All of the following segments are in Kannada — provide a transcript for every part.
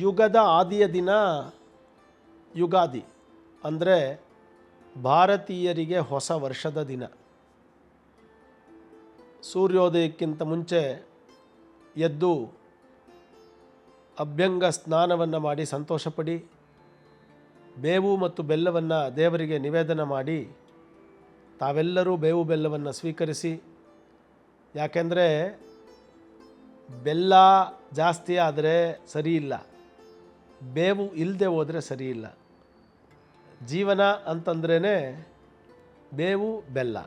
ಯುಗದ ಆದಿಯ ದಿನ ಯುಗಾದಿ, ಅಂದರೆ ಭಾರತೀಯರಿಗೆ ಹೊಸ ವರ್ಷದ ದಿನ. ಸೂರ್ಯೋದಯಕ್ಕಿಂತ ಮುಂಚೆ ಎದ್ದು ಅಭ್ಯಂಗ ಸ್ನಾನವನ್ನು ಮಾಡಿ ಸಂತೋಷಪಡಿ, ಬೇವು ಮತ್ತು ಬೆಲ್ಲವನ್ನು ದೇವರಿಗೆ ನಿವೇದನ ಮಾಡಿ, ತಾವೆಲ್ಲರೂ ಬೇವು ಬೆಲ್ಲವನ್ನು ಸ್ವೀಕರಿಸಿ. ಯಾಕೆಂದರೆ ಬೆಲ್ಲ ಜಾಸ್ತಿ ಆದರೆ ಸರಿ ಇಲ್ಲ. ಬೇವು ಇಲ್ಲದೆ ಹೋದರೆ ಸರಿ ಇಲ್ಲ. ಜೀವನ ಅಂತಂದ್ರೇ ಬೇವು, ಬೆಲ್ಲ,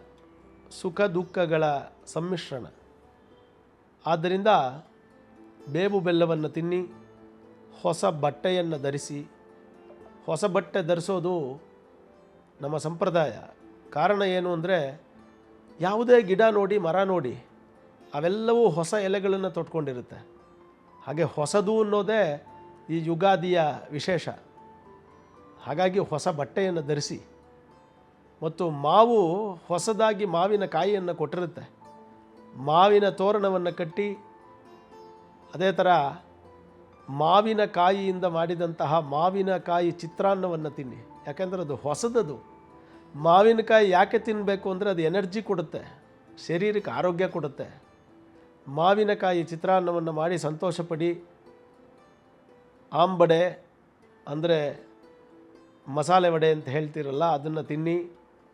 ಸುಖ ದುಃಖಗಳ ಸಮ್ಮಿಶ್ರಣ. ಆದ್ದರಿಂದ ಬೇವು ಬೆಲ್ಲವನ್ನು ತಿನ್ನಿ, ಹೊಸ ಬಟ್ಟೆಯನ್ನು ಧರಿಸಿ. ಹೊಸ ಬಟ್ಟೆ ಧರಿಸೋದು ನಮ್ಮ ಸಂಪ್ರದಾಯ. ಕಾರಣ ಏನು ಅಂದರೆ ಯಾವುದೇ ಗಿಡ ನೋಡಿ, ಮರ ನೋಡಿ, ಅವೆಲ್ಲವೂ ಹೊಸ ಎಲೆಗಳನ್ನು ತೊಟ್ಕೊಂಡಿರುತ್ತೆ. ಹಾಗೆ ಹೊಸದು ಅನ್ನೋದೇ ಈ ಯುಗಾದಿಯ ವಿಶೇಷ. ಹಾಗಾಗಿ ಹೊಸ ಬಟ್ಟೆಯನ್ನು ಧರಿಸಿ ಮತ್ತು ಮಾವು ಹೊಸದಾಗಿ ಮಾವಿನ ಕಾಯಿಯನ್ನು ಕೊಟ್ಟಿರುತ್ತೆ. ಮಾವಿನ ತೋರಣವನ್ನು ಕಟ್ಟಿ ಅದೇ ಥರ ಮಾವಿನಕಾಯಿಯಿಂದ ಮಾಡಿದಂತಹ ಮಾವಿನಕಾಯಿ ಚಿತ್ರಾನ್ನವನ್ನು ತಿನ್ನಿ. ಯಾಕೆಂದರೆ ಅದು ಹೊಸದದು. ಮಾವಿನಕಾಯಿ ಯಾಕೆ ತಿನ್ನಬೇಕು ಅಂದರೆ ಅದು ಎನರ್ಜಿ ಕೊಡುತ್ತೆ, ಶರೀರಕ್ಕೆ ಆರೋಗ್ಯ ಕೊಡುತ್ತೆ. ಮಾವಿನಕಾಯಿ ಚಿತ್ರಾನ್ನವನ್ನು ಮಾಡಿ ಸಂತೋಷಪಡಿ ಆಂಬಡೆ ಅಂದರೆ ಮಸಾಲೆ ವಡೆ ಅಂತ ಹೇಳ್ತೀರಲ್ಲ, ಅದನ್ನು ತಿನ್ನಿ,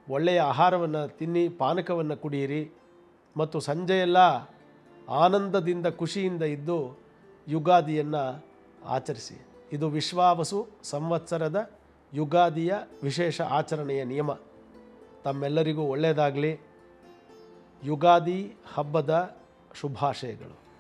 ಒಳ್ಳೆಯ ಆಹಾರವನ್ನು ತಿನ್ನಿ, ಪಾನಕವನ್ನು ಕುಡಿಯಿರಿ ಮತ್ತು ಸಂಜೆಯೆಲ್ಲ ಆನಂದದಿಂದ ಖುಷಿಯಿಂದ ಇದ್ದು ಯುಗಾದಿಯನ್ನು ಆಚರಿಸಿ. ಇದು ವಿಶ್ವಾವಸು ಸಂವತ್ಸರದ ಯುಗಾದಿಯ ವಿಶೇಷ ಆಚರಣೆಯ ನಿಯಮ. ತಮ್ಮೆಲ್ಲರಿಗೂ ಒಳ್ಳೆಯದಾಗಲಿ. ಯುಗಾದಿ ಹಬ್ಬದ ಶುಭಾಶಯಗಳು.